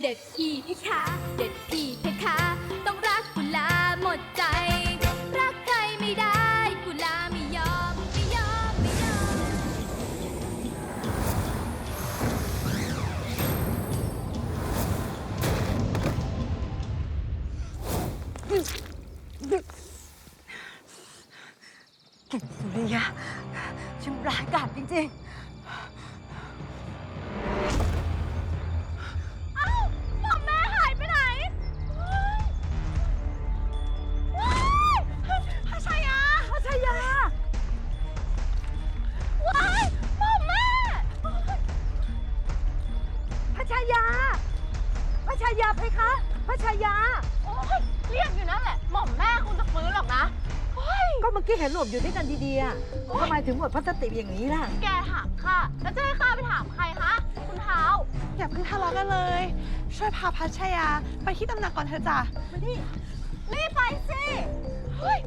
เด็ดอีเพคะ เด็ดพี่เพคะ ต้องรักกุลาหมดใจ รักใครไม่ได้กุลาไม่ยอมไม่ยอมไม่ยอมสุริยะช่างร้ายกาจจริงห อกี้เห็นหลบอยู่ด้วยกันดีๆอะทำไมถึงหมดพลาสติกอย่างนี้ล่ะ แกถามข้าแล้วจะให้ข้าไปถามใครคะ คุณเท้า อย่าเพิ่งทะเลาะกันเลย ช่วยพาพัชยาไปที่ตำหนักก่อนเถอะจ้ะ มานี่รีบไปสิ เฮ้ย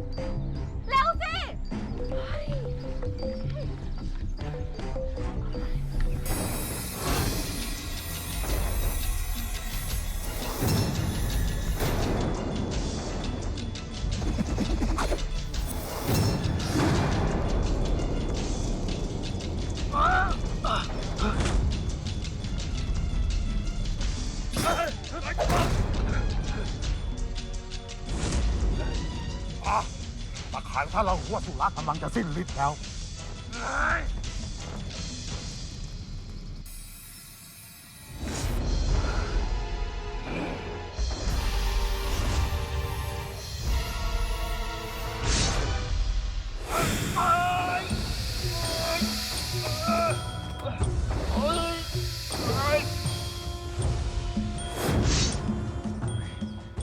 ายถ้าสุรากำลังจะสิ้นฤทธิ์แล้ว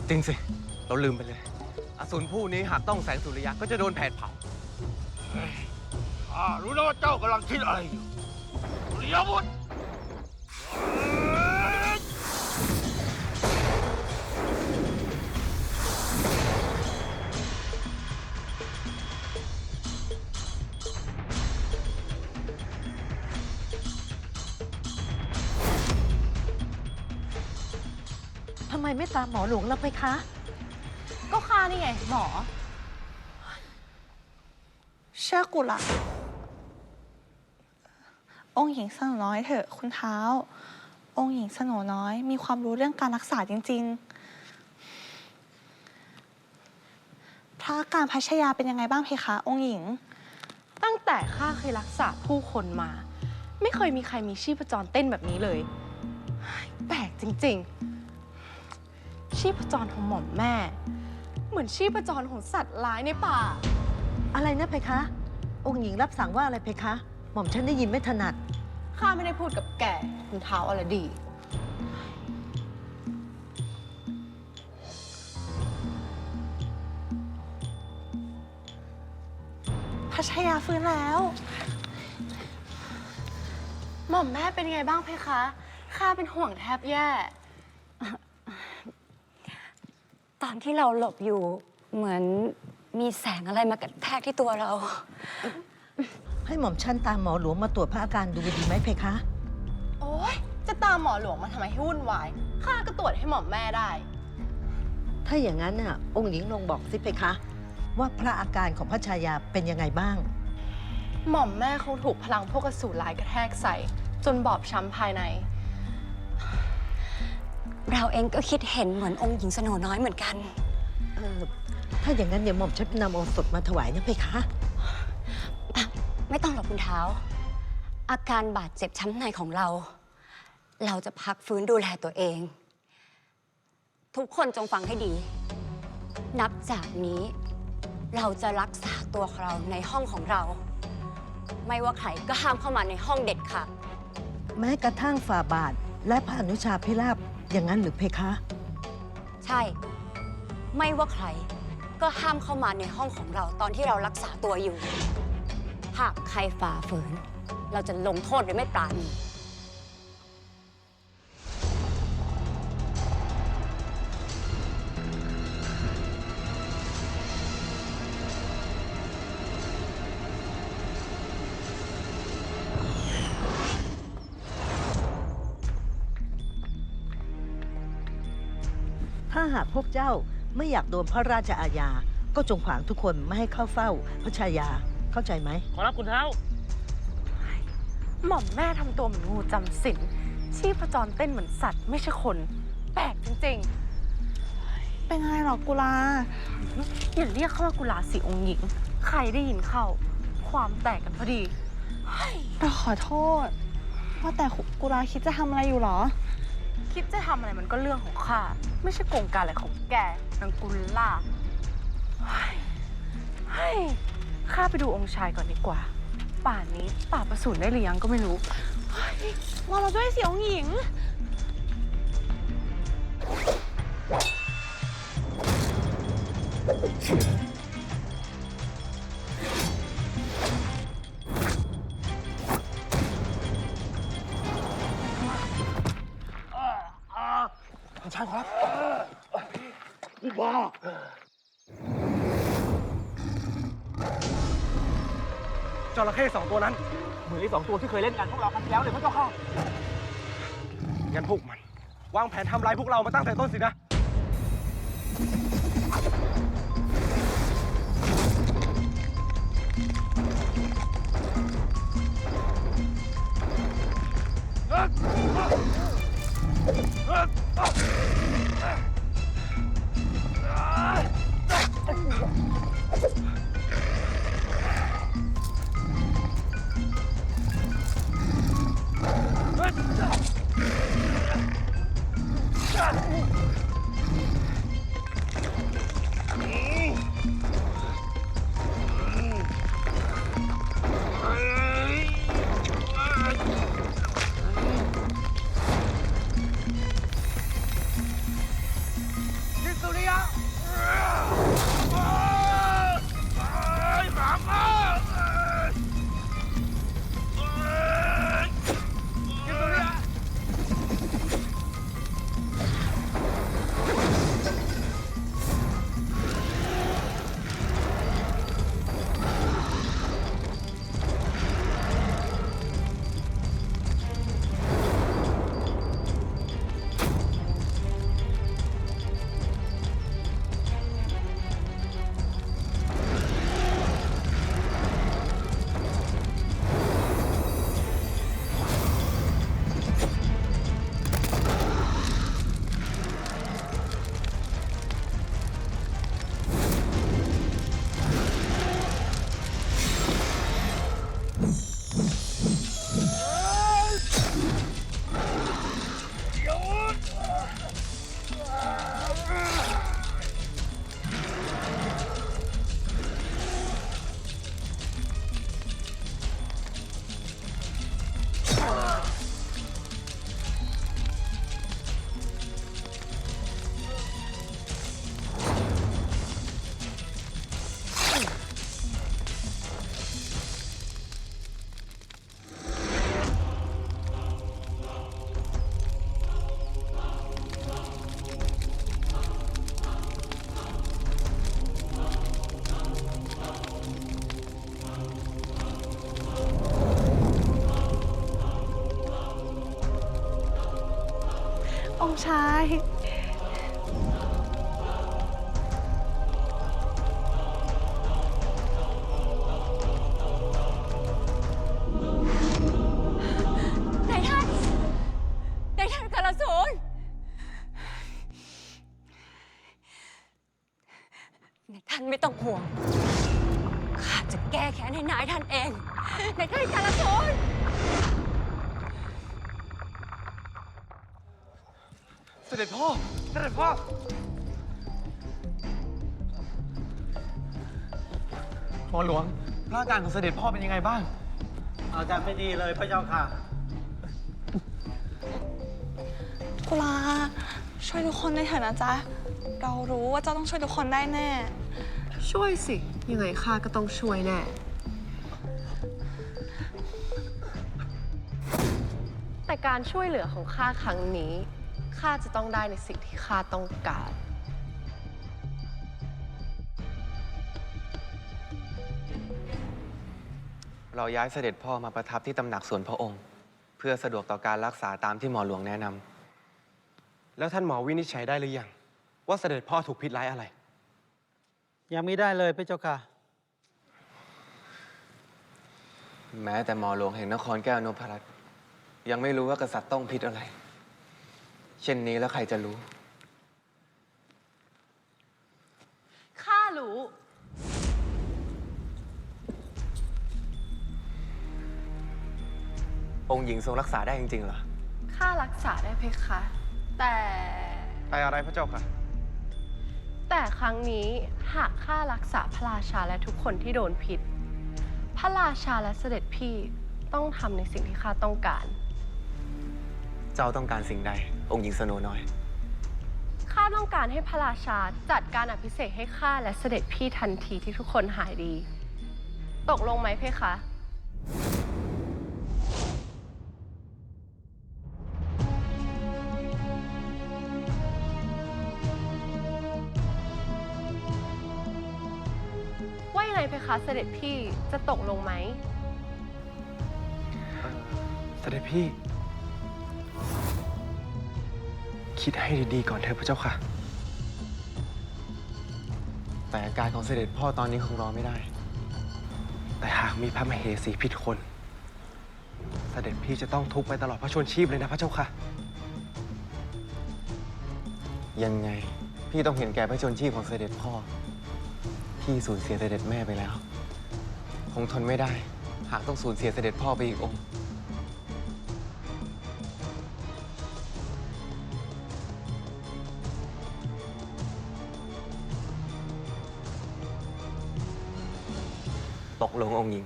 จริงสิ เราลืมไปเลย อสูรผู้นี้หากต้องแสงสุริยะก็จะโดนแผดเผา ข้ารู้แล้วว่าเจ้ากำลังคิดอะไรอยู่สุริยวุฒิเฮ้ยทำไมไม่ตามหมอหลวงเราไปคะ ก็ข้านี่ไงหมอ เชื่อกูละ องค์หญิงสโนน้อยเถอะคุณเท้า องค์หญิงสโนน้อย มีความรู้เรื่องการรักษาจริง ๆ พระอาการพัชยาเป็นยังไงบ้างเพคะ องค์หญิง ตั้งแต่ข้าเคยรักษาผู้คนมา ไม่เคยมีใครมีชีพจรเต้นแบบนี้เลย แปลกจริง ๆ ชีพจรของหม่อมแม่ เหมือนชีพจรของสัตว์ร้ายในป่า อะไรนะเพคะ องค์หญิงรับสั่งว่าอะไรเพคะ หม่อมฉันได้ยินไม่ถนัด ข้าไม่ได้พูดกับแกคุณเท้าอะไรดีพัชยาฟื้นแล้ว หม่อมแม่เป็นไงบ้างเพคะ ข้าเป็นห่วงแทบแย่ ตอนที่เราหลบอยู่เหมือนมีแสงอะไรมากระแทกที่ตัวเรา ให้หม่อมฉันตามหมอหลวงมาตรวจพระอาการดูดีไหมเพคะ โอ๊ย จะตามหมอหลวงมาทำไมให้วุ่นวาย ข้าก็ตรวจให้หม่อมแม่ได้ ถ้าอย่างนั้นน่ะองค์หญิงลองบอกสิเพคะ ว่าพระอาการของพระชายาเป็นยังไงบ้าง หม่อมแม่คงถูกพลังพวกกระสูร้ายกระแทกใส่ จนบอบช้ำภายใน เราเองก็คิดเห็นเหมือนองค์หญิงสโนน้อยเหมือนกัน เออถ้าอย่างนั้นเดี๋ยวหม่อมฉันนำโอสถมาถวายนะเพคะ ไม่ต้องหรอกคุณเท้า อาการบาดเจ็บช้ำในของเรา เราจะพักฟื้นดูแลตัวเอง ทุกคนจงฟังให้ดี นับจากนี้ เราจะรักษาตัวเราในห้องของเรา ไม่ว่าใครก็ห้ามเข้ามาในห้องเด็ดขาดแม้กระทั่งฝ่าบาทและพระอนุชาพิราบอย่างนั้นหรือเพคะ ใช่ ไม่ว่าใครก็ห้ามเข้ามาในห้องของเราตอนที่เรารักษาตัวอยู่ หากใครฝ่าฝืน เราจะลงโทษโดยไม่ปราณีถ้าหากพวกเจ้าไม่อยากโดนพระราชอาญา ก็จงขวางทุกคนไม่ให้เข้าเฝ้าพระชายา เข้าใจไหม ขอรับคุณเท้า หม่อมแม่ทำตัวเหมือนงูจำศีลชีพจรเต้นเหมือนสัตว์ไม่ใช่คน แปลกจริงเป็นอะไรหรอกุลา ๆ อย่าเรียกเข้าว่ากุลาสีองค์หญิง ใครได้ยินเข้า ความแตกกันพอดี เราขอโทษ ว่าแต่กุลาคิดจะทำอะไรอยู่หรอ คิดจะทำอะไรมันก็เรื่องของข้า ไม่ใช่โกงการอะไรของแกนางกุลล่าเฮ้ยเฮ้ย ข้าไปดูองค์ชายก่อนดีกว่า ป่านนี้ป่าบประสูนได้หรือยังก็ไม่รู้ว่าเราด้วยเสียงหญิงคุณชายครับอุบา จระเข้สองตัวนั้น เหมือนไอ้สองตัวที่เคยเล่นกันพวกเราครั้งที่แล้วเลยพระเจ้าค่ะงั้นพวกมัน วางแผนทำลายพวกเรามาตั้งแต่ต้นสินะ นิ ชาย นายท่านนายท่านกาลสูนนายท่านไม่ต้องห่วง ข้าจะแก้แค้นให้นายท่านเอง นายท่านกาลสูน สด็จพ่อ เสด็จพ่อ หมอหลวงพระอาการของเสด็จพ่อเป็นยังไงบ้าง อาการไม่ดีเลยพระเจ้าค่ะ กุลาช่วยทุกคนได้เถอะนะจ๊ะ เรารู้ว่าเจ้าต้องช่วยทุกคนได้แน่ ช่วยสิ ยังไงข้าก็ต้องช่วยแน่ แต่การช่วยเหลือของข้าครั้งนี้ ข้าจะต้องได้ในสิ่งที่ข้าต้องการ เราย้ายเสด็จพ่อมาประทับที่ตำหนักส่วนพระองค์ เพื่อสะดวกต่อการรักษาตามที่หมอหลวงแนะนำแล้วท่านหมอวินิจฉัยได้หรือยัง ว่าเสด็จพ่อถูกพิษร้ายอะไร ยังไม่ได้เลยพระเจ้าค่ะ แม้แต่หมอหลวงแห่งนครแก้วนพรัตน์ยังไม่รู้ว่ากษัตริย์ต้องพิษอะไร เช่นนี้แล้วใครจะรู้ ข้ารู้ องค์หญิงทรงรักษาได้จริงๆเหรอ ข้ารักษาได้เพคะ แต่ไปอะไรพระเจ้าค่ะ แต่ครั้งนี้หากข้ารักษาพระราชาและทุกคนที่โดนพิษ พระราชาและเสด็จพี่ต้องทำในสิ่งที่ข้าต้องการ เจ้าต้องการสิ่งใด องค์หญิงสโนน้อย ข้าต้องการให้พระราชาจัดการอภิเษกให้ข้าและเสด็จพี่ทันทีที่ทุกคนหายดี ตกลงไหมเพคะ ว่ายังไงเพคะเสด็จพี่จะตกลงไหม เสด็จพี่ คิดให้ดีๆก่อนเถอะพระเจ้าค่ะ แต่อาการของเสด็จพ่อตอนนี้คงรอไม่ได้ แต่หากมีพระมเหสีผิดคน เสด็จพี่จะต้องทุกข์ไปตลอดพระชนชีพเลยนะพระเจ้าค่ะ ยังไง พี่ต้องเห็นแก่พระชนชีพของเสด็จพ่อ พี่สูญเสียเสด็จแม่ไปแล้ว คงทนไม่ได้ หากต้องสูญเสียเสด็จพ่อไปอีกองค์ ตกลงองค์หญิง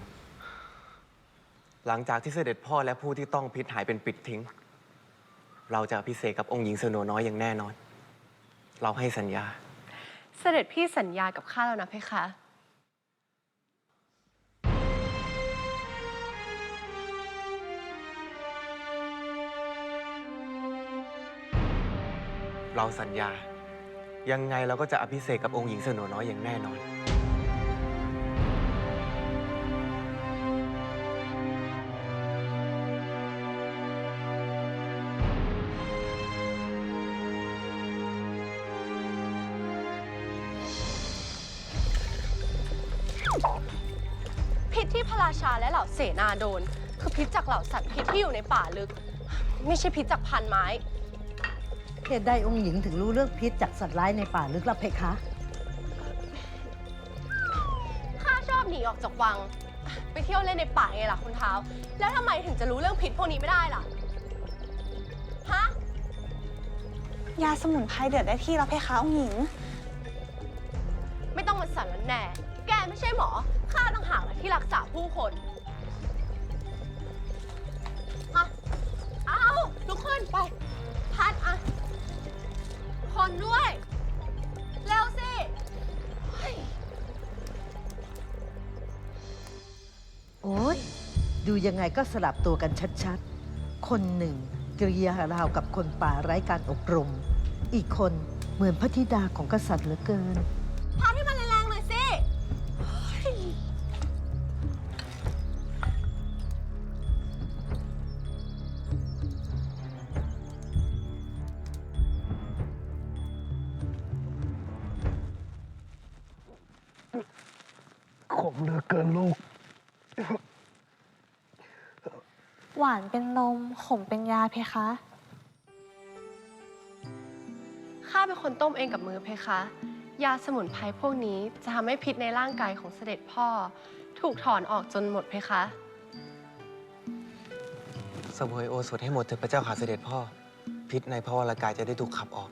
หลังจากที่เสด็จพ่อและผู้ที่ต้องพิษหายเป็นปิดทิ้ง เราจะอภิเษกกับองค์หญิงสโนน้อยอย่างแน่นอน เราให้สัญญา เสด็จพี่สัญญากับข้าแล้วนะเพคะ เราสัญญา ยังไงเราก็จะอภิเษกกับองค์หญิงสโนน้อยอย่างแน่นอน ที่พระราชาและเหล่าเสนาโดน คือพิษจากเหล่าสัตว์พิษที่อยู่ในป่าลึก ไม่ใช่พิษจากพันไม้ เหตุใดองค์หญิงถึงรู้เรื่องพิษจากสัตว์ร้ายในป่าลึกลับเพคะ ข้าชอบหนีออกจากวัง ไปเที่ยวเล่นในป่าไงล่ะคุณเท้า แล้วทำไมถึงจะรู้เรื่องพิษพวกนี้ไม่ได้ล่ะ ฮะ ยาสมุนไพรเดือดได้ที่แล้วเพคะองค์หญิง ไม่ต้องมาสั่นแล้วแน่แกไม่ใช่หมอ ข้าต้องหากแหละที่รักษาผู้คนอะเอาทุกคนไป พัดอะคนด้วย เร็วสิเฮ้ยโอ้ยดูยังไงก็สลับตัวกันชัดๆ คนหนึ่งกริยาราวกับคนป่าไร้การอบรม อีกคนเหมือนพระธิดาของกษัตริย์เหลือเกินานเป็นนม ขมเป็นยาเพคะ ข้าเป็นคนต้มเองกับมือเพคะ ยาสมุนไพรพวกนี้จะทำให้พิษในร่างกายของเสด็จพ่อ ถูกถอนออกจนหมดเพคะเสวยโอสถให้หมดเถิดพระเจ้าค่ะเสด็จพ่อ พิษในพระวรากายจะได้ถูกขับออก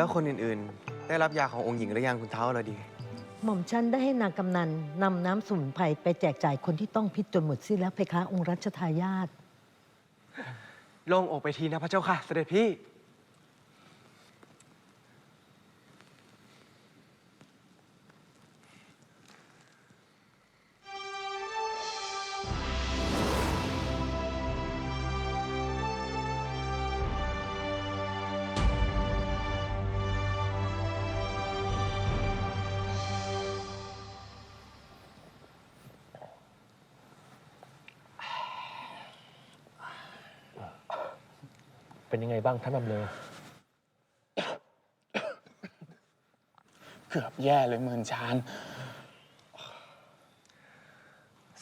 แล้วคนอื่นๆ ได้รับยาขององค์หญิงหรือยังคุณเท้าเราดี หม่อมฉันได้ให้นางกำนันนำน้ำสมุนไพรไปแจกจ่ายคนที่ต้องพิษจนหมดสิ้นแล้วเพคะองค์รัชทายาท โล่งอกไปทีนะพระเจ้าค่ะ เสด็จพี่ เป็นยังไงบ้างท่านบำเลอเกือบแย่เลยหมื่นชาน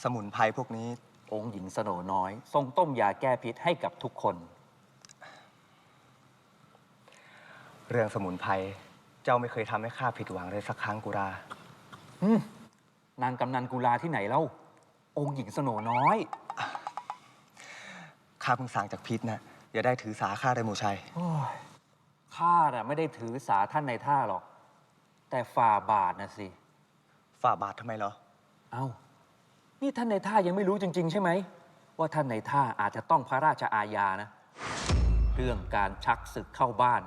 สมุนไพรพวกนี้ องค์หญิงสโนน้อย ทรงต้มยาแก้พิษให้กับทุกคน เรื่องสมุนไพรเจ้าไม่เคยทำให้ข้าผิดหวังเลยสักครั้งกุรานางกำนันกุลาที่ไหนเล่า องค์หญิงสโนน้อย ข้าเพิ่งสางจากพิษนะ อย่าได้ถือสาข้าได้หมูชัย ข้าน่ะไม่ได้ถือสาท่านในท่าหรอก แต่ฝ่าบาทนะสิ ฝ่าบาททำไมเหรอ เอ้า นี่ท่านในท่ายังไม่รู้จริง ๆ ใช่ไหม ว่าท่านในท่าอาจจะต้องพระราชอาญานะ เรื่องการชักศึกเข้าบ้าน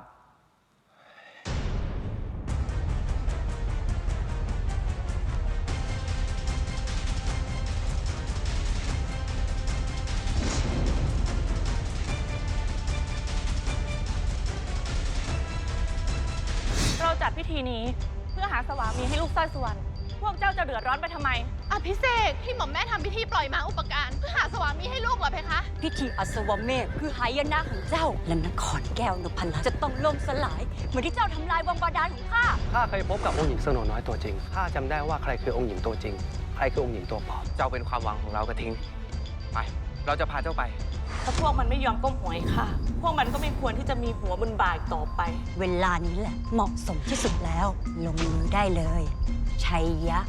ธีนี้เพื่อหาสวามีให้ลูกสร้อยสุวรรณพวกเจ้าจะเดือดร้อนไปทำไม อภิเษกที่หม่อมแม่ทำพิธีปล่อยม้าอุปการเพื่อหาสวามีให้ลูกเหรอเพคะ พิธีอัศวเมธคือหายนะของเจ้า และนครแก้วนพลันจะต้องล่มสลาย เหมือนที่เจ้าทำลายวังบาดาลของข้า ข้าเคยพบกับองค์หญิงสโนน้อยตัวจริง ข้าจำได้ว่าใครคือองค์หญิงตัวจริง ใครคือองค์หญิงตัวปลอม เจ้าเป็นความหวังของเรากระทิง ไป เราจะพาเจ้าไป ถ้าพวกมันไม่ยอมก้มหัวให้ข้าพวกมันก็ไม่ควรที่จะมีหัวบนบ่าอีกต่อไป เวลานี้แหละเหมาะสมที่สุดแล้ว ลงมือได้เลย ชัยยะ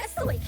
That's the way